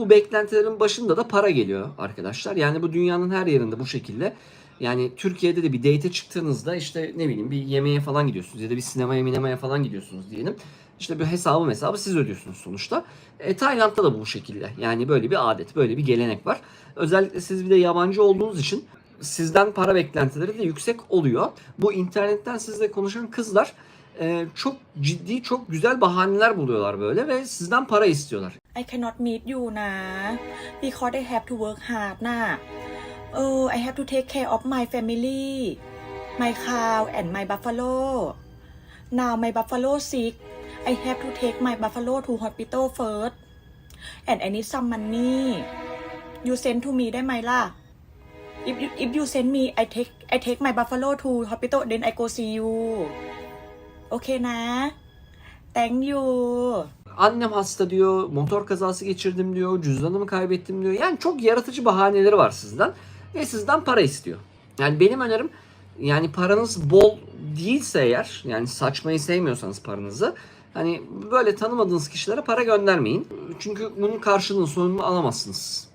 Bu beklentilerin başında da para geliyor arkadaşlar. Yani bu dünyanın her yerinde bu şekilde. Yani Türkiye'de de bir date çıktığınızda işte ne bileyim bir yemeğe falan gidiyorsunuz ya da bir sinemaya minemaya falan gidiyorsunuz diyelim. İşte bir hesabı hesabı siz ödüyorsunuz sonuçta. E, Tayland'da da bu şekilde. Yani böyle bir adet, böyle bir gelenek var. Özellikle siz bir de yabancı olduğunuz için sizden para beklentileri de yüksek oluyor. Bu internetten sizle konuşan kızlar e, çok ciddi, çok güzel bahaneler buluyorlar böyle ve sizden para istiyorlar. I cannot meet you นะ because I have to work hard น่ะเออ I have to take care of my family my cow and my buffalo now my buffalo sick I have to take my buffalo to hospital first and I need some money you send to me ได้ไหมล่ะ if you if you send me I take I take my buffalo to hospital then I go see you โอเคนะ thank you Annem hasta diyor, motor kazası geçirdim diyor, cüzdanımı kaybettim diyor. Yani çok yaratıcı bahaneleri var sizden ve sizden para istiyor. Yani benim önerim yani paranız bol değilse eğer yani saçmayı sevmiyorsanız paranızı hani böyle tanımadığınız kişilere para göndermeyin. Çünkü bunun karşılığını sonunu alamazsınız.